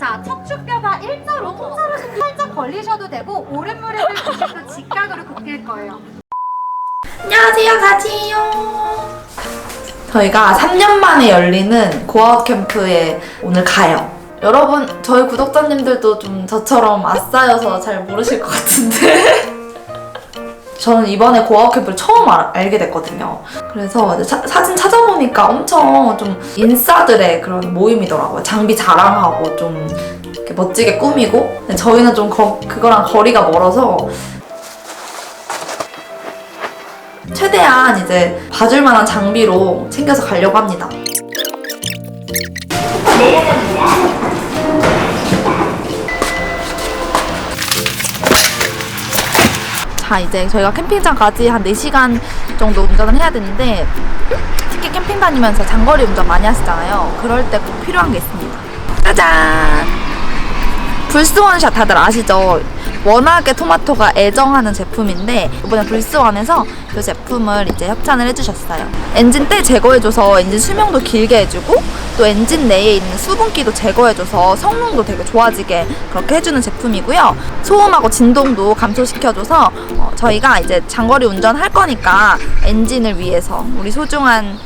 자, 척추뼈가 일자로 통째로 살짝 걸리셔도 되고 오른 무릎을 드시고 직각으로 굽힐 거예요. 안녕하세요, 가지요. 저희가 3년 만에 열리는 고아웃 캠프에 오늘 가요. 여러분, 저희 구독자님들도 좀 저처럼 아싸여서 잘 모르실 것 같은데. 저는 이번에 고아웃 캠프를 처음 알, 알게 됐거든요. 그래서 사, 사진 찾아보니까 엄청 좀 인싸들의 그런 모임이더라고요. 장비 자랑하고 좀 멋지게 꾸미고. 저희는 좀 거- 그거랑 거리가 멀어서 최대한 이제 봐줄 만한 장비로 챙겨서 가려고 합니다. 자, 이제 저희가 캠핑장까지 한 4시간 정도 운전을 해야 되는데 특히 캠핑 다니면서 장거리 운전 많이 하시잖아요. 그럴 때 꼭 필요한 게 있습니다. 짜잔! 불스원샷 다들 아시죠? 워낙에 토마토가 애정하는 제품인데 이번에 불스원에서 그 제품을 이제 협찬을 해주셨어요. 엔진 때 제거해줘서 엔진 수명도 길게 해주고 또 엔진 내에 있는 수분기도 제거해줘서 성능도 되게 좋아지게 그렇게 해주는 제품이고요. 소음하고 진동도 감소시켜줘서 어, 저희가 이제 장거리 운전할 거니까 엔진을 위해서 우리 소중한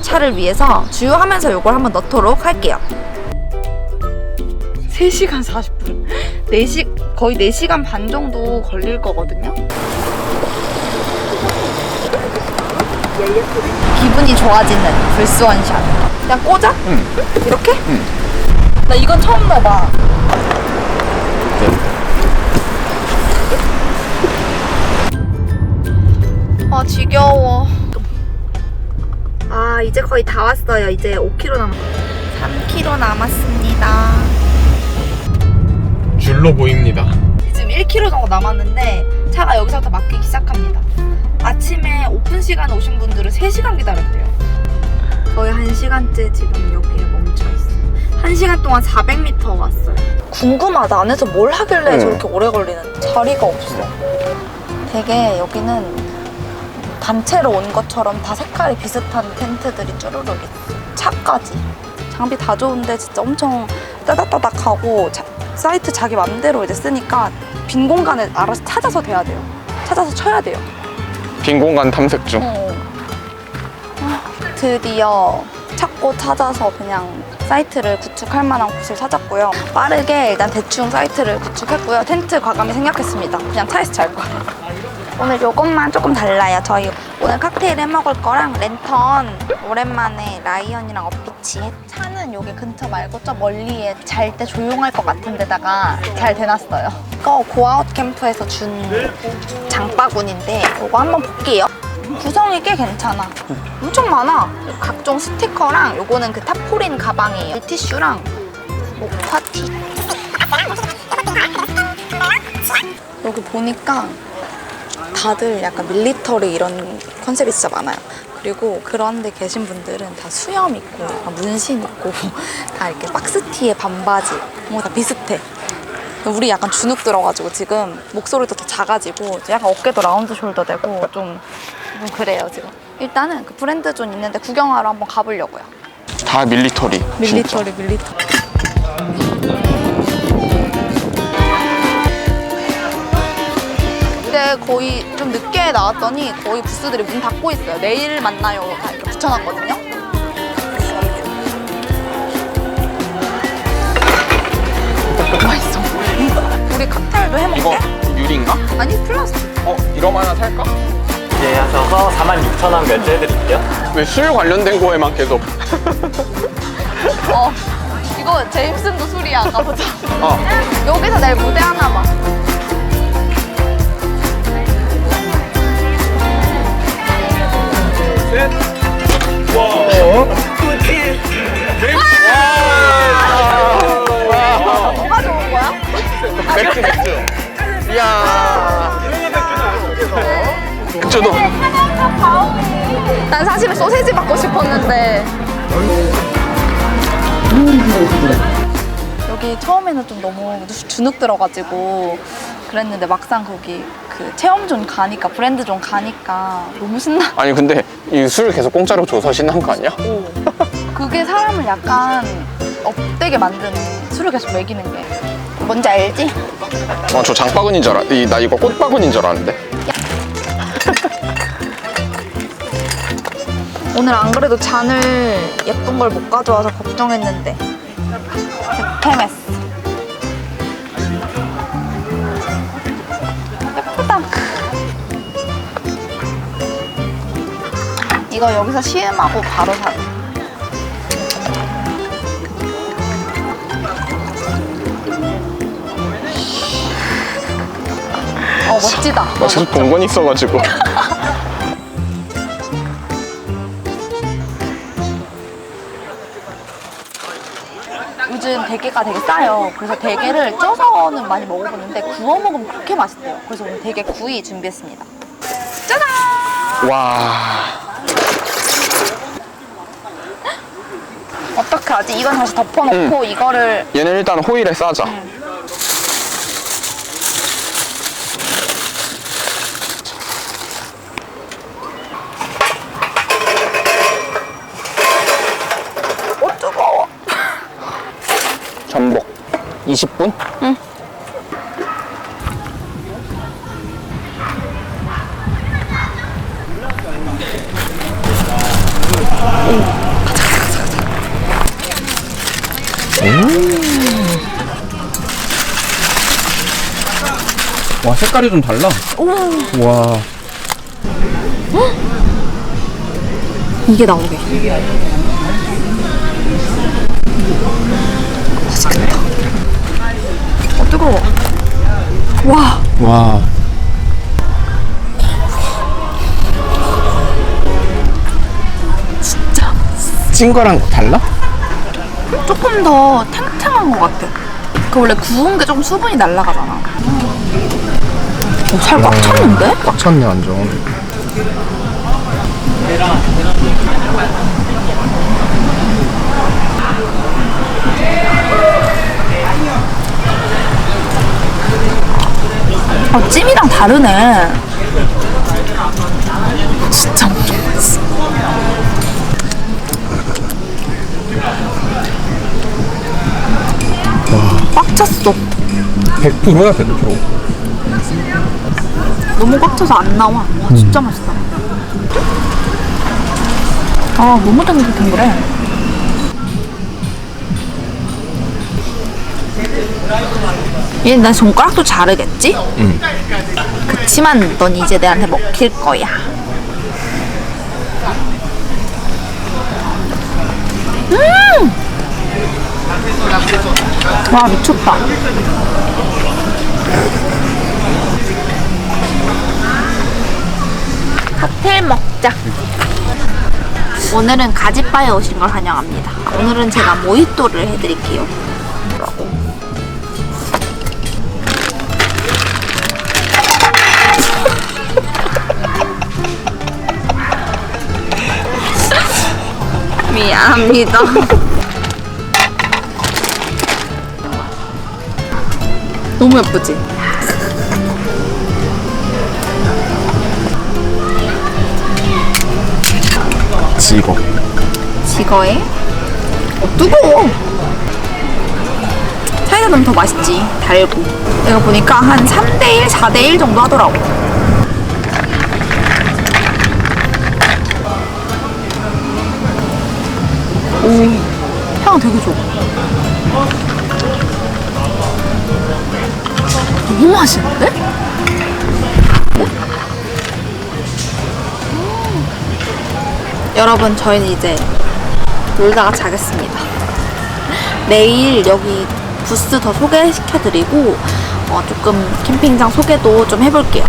차를 위해서 주유하면서 이걸 한번 넣도록 할게요. 3시간 40분. 4시, 거의 4시간 반 정도 걸릴 거거든요. 기분이 좋아지는 불스원샷. 그냥 꽂아? 응. 이렇게? 응. 나 이건 처음 넣어봐. 아, 지겨워. 아, 이제 거의 다 왔어요. 이제 5km 남 3km 남았습니다. 줄로 보입니다. 지금 1km 정도 남았는데 차가 여기서부터 막히기 시작합니다. 아침에 오픈 시간에 오신 분들은 3시간 기다렸대요. 거의 1시간째 지금 여기에 멈춰 있어요. 1시간 동안 400m 왔어요. 궁금하다. 안에서 뭘 하길래 응. 저렇게 오래 걸리는 자리가 없어. 되게 여기는 단체로 온 것처럼 다 색깔이 비슷한 텐트들이 쭈루룩 있어. 차까지. 장비 다 좋은데 진짜 엄청 따닥따닥하고 자- 사이트 자기 맘대로 이제 쓰니까 빈 공간을 알아서 찾아서 돼야 돼요. 찾아서 쳐야 돼요. 빈 공간 탐색 중. 어. 아, 드디어 찾고 찾아서 그냥 사이트를 구축할 만한 곳을 찾았고요. 빠르게 일단 대충 사이트를 구축했고요. 텐트 과감히 생략했습니다. 그냥 차에서 잘 거예요. 오늘 요것만 조금 달라요. 저희 오늘 칵테일 해 먹을 거랑 랜턴 오랜만에 라이언이랑 엇비치 차는 여기 근처 말고 저 멀리에 잘 때 조용할 것 같은 데다가 잘 대놨어요. 이거 고아웃 캠프에서 준 장바구니인데 이거 한번 볼게요. 구성이 꽤 괜찮아. 엄청 많아. 각종 스티커랑 요거는 그 타포린 가방이에요. 티슈랑 목파티. 여기 보니까 다들 약간 밀리터리 이런 컨셉이 진짜 많아요. 그리고 그런 데 계신 분들은 다 수염 있고 약간 문신 있고 다 이렇게 박스티에 반바지 뭔가 다 비슷해. 우리 약간 주눅 들어가지고 지금 목소리도 더 작아지고 약간 어깨도 라운드 숄더 되고 좀, 좀 그래요 지금. 일단은 그 브랜드 존 있는데 구경하러 한번 가보려고요. 다 밀리터리. 밀리터리 밀리터리. 나왔더니 거의 부스들이 문 닫고 있어요. 내일 만나요. 다 이렇게 붙여놨거든요. 맛있어. 우리 칵테일도 해 이거? 유리인가? 아니 플라스틱. 어, 이러면 하나 살까? 예 하셔서 46,000원 결제해드릴게요. 왜 술 관련된 거에만 계속. 어. 이거 제임슨도 술이야. 가보자. 어. 여기서 내일 무대 하나 봐. 난 사실은 소세지 먹고 싶었는데. 여기 처음에는 좀 너무 주눅 들어가지고 그랬는데 막상 거기 그 체험존 가니까 브랜드 존 가니까 너무 신나. 아니, 근데 이 술 계속 공짜로 줘서 신난 거 아니야? 그게 사람을 약간 업되게 만드네. 술을 계속 먹이는 게. 뭔지 알지? 어, 저 장바구니인 줄 알아. 이, 나 이거 꽃바구니인 줄 알았는데. 오늘 안 그래도 잔을 예쁜 걸 못 가져와서 걱정했는데. 득템했어. 이거 여기서 시음하고 바로 사. 어 멋지다. 나 계속 동건 있어가지고. 요즘 대게가 되게 싸요. 그래서 대게를 쪄서는 많이 먹어보는데 구워 먹으면 그렇게 맛있대요. 그래서 오늘 대게 구이 준비했습니다. 짜잔! 와. 어떻게 하지? 이건 다시 덮어놓고 이거를 얘는 일단 호일에 싸자. 어 뜨거워. 전복. 20분? 와 색깔이 좀 달라. 와 이게 나오게. 맛있겠다. 어 뜨거워. 와. 와. 진짜 찐 거랑 달라? 조금 더 탱탱한 것 같아. 그 원래 구운 게 조금 수분이 날아가잖아. 어, 살꽉 찼는데? 꽉 찼네 완전. 아, 찜이랑 다르네. 진짜 엄청 맛있어. 꽉 찼어. 100%야 100%. 너무 꽉 차서 안 나와. 와, 진짜 맛있다. 아, 너무 탱글탱글해. 얘나 손가락도 자르겠지? 응. 그치만 넌 이제 내한테 먹힐 거야. 음! 와, 미쳤다. 칵테일 먹자. 오늘은 가지바에 오신 걸 환영합니다. 오늘은 제가 모히또를 해드릴게요. 미안합니다. 너무 예쁘지? 지거. 지거에? 어 뜨거워. 사이다 넣으면 더 맛있지. 달고. 내가 보니까 한 3대1, 4대1 정도 하더라고. 오향 되게 좋아. 너무 맛있는데? 여러분 저희는 이제 놀다가 자겠습니다. 내일 여기 부스 더 소개시켜드리고 어, 조금 캠핑장 소개도 좀 해볼게요.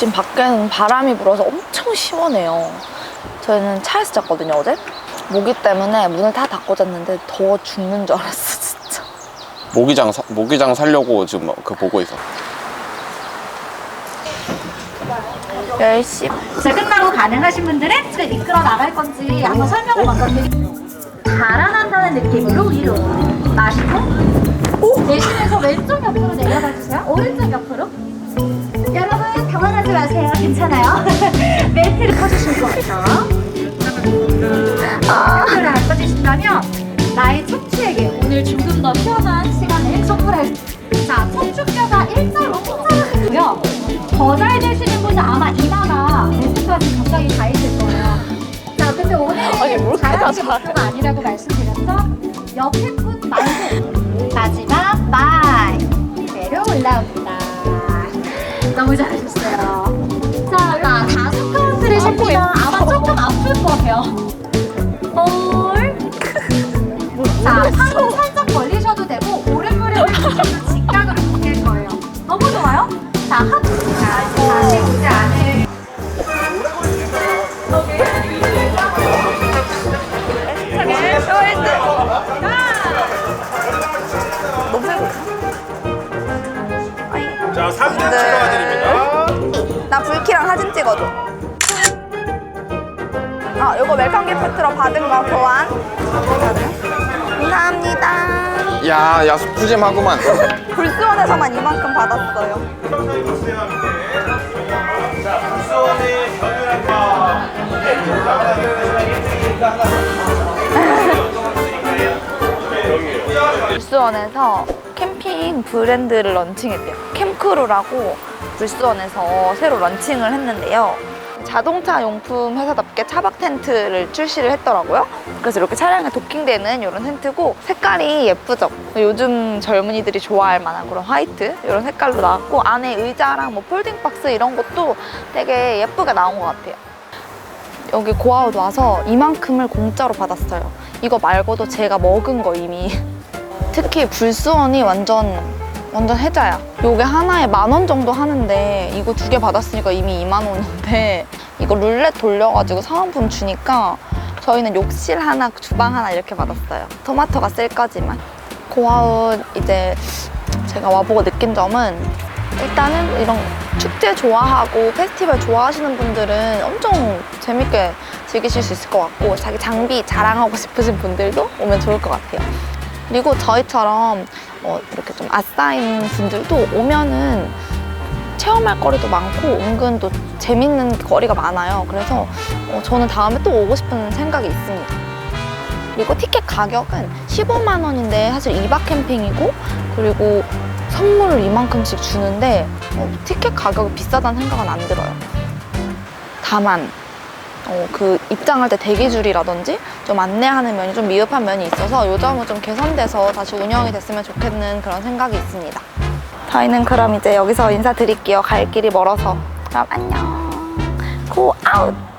지금 밖에는 바람이 불어서 엄청 시원해요. 저희는 차에서 잤거든요, 어제. 모기 때문에 문을 다 닫고 잤는데 더워 죽는 줄 알았어, 진짜. 모기장, 사, 모기장 살려고 지금 그 보고 있어. 10시 이제 끝나고 가능하신 분들은 집에 미끄러 나갈 건지 한번 설명을 먼저 드릴게요. 달아난다는 느낌으로 위로 마시고 내쉬면서 왼쪽 옆으로 내려가 주세요. 오른쪽 옆으로. 나의 척추에게 오늘 조금 더 시원한 시간을 선물할 자, 척추뼈가 일자로 통과하고요. 더잘 되시는 분은 아마 이마가 멘트까지 가까이 가 있을 거예요. 자, 근데 오늘은 잘하는 게 목표가 아니라고 말씀드렸죠? 옆에 분 말고 마지막 마이 그대로 올라옵니다. 너무 잘하셨어요. 자, 나 다섯 카운트를 셉니다. 아마 조금 아플 거예요. 자, 팔로 살짝 벌리셔도 되고 오른 무릎을 뒤로 직각으로 굽힐 거예요. 너무 좋아요? 자, 한. 자, 이제 다시 이제 안을. 자, 사진 찍어야 됩니다. 나 불키랑 사진 찍어줘. 아, 요거 웰컴 기프트로 받은 거 교환. 야, 야, 푸짐하구만. 불수원에서만 이만큼 받았어요. 수원의 경유랑과 불수원에서 캠핑 브랜드를 런칭했대요. 캠크루라고 불수원에서 새로 런칭을 했는데요. 자동차 용품 회사답게 차박 텐트를 출시를 했더라고요. 그래서 이렇게 차량에 도킹되는 이런 텐트고 색깔이 예쁘죠? 요즘 젊은이들이 좋아할 만한 그런 화이트 이런 색깔로 나왔고 안에 의자랑 뭐 폴딩 박스 이런 것도 되게 예쁘게 나온 것 같아요. 여기 고아웃 와서 이만큼을 공짜로 받았어요. 이거 말고도 제가 먹은 거 이미 특히 불수원이 완전 완전 혜자야. 요게 하나에 만 원 정도 하는데 이거 두 개 받았으니까 이미 2만 원인데 이거 룰렛 돌려가지고 사은품 주니까 저희는 욕실 하나, 주방 하나 이렇게 받았어요. 토마토가 쓸 거지만. 고아웃 이제 제가 와보고 느낀 점은 일단은 이런 축제 좋아하고 페스티벌 좋아하시는 분들은 엄청 재밌게 즐기실 수 있을 것 같고 자기 장비 자랑하고 싶으신 분들도 오면 좋을 것 같아요. 그리고 저희처럼 어, 이렇게 좀 아싸인 분들도 오면은 체험할 거리도 많고 은근 또 재밌는 거리가 많아요. 그래서 어, 저는 다음에 또 오고 싶은 생각이 있습니다. 그리고 티켓 가격은 15만 원인데 사실 2박 캠핑이고 그리고 선물을 이만큼씩 주는데 어, 티켓 가격이 비싸다는 생각은 안 들어요. 다만 어, 그 입장할 때 대기줄이라든지 좀 안내하는 면이 좀 미흡한 면이 있어서 요 점은 좀 개선돼서 다시 운영이 됐으면 좋겠는 그런 생각이 있습니다. 저희는 그럼 이제 여기서 인사드릴게요. 갈 길이 멀어서. 그럼 안녕. 고 아웃!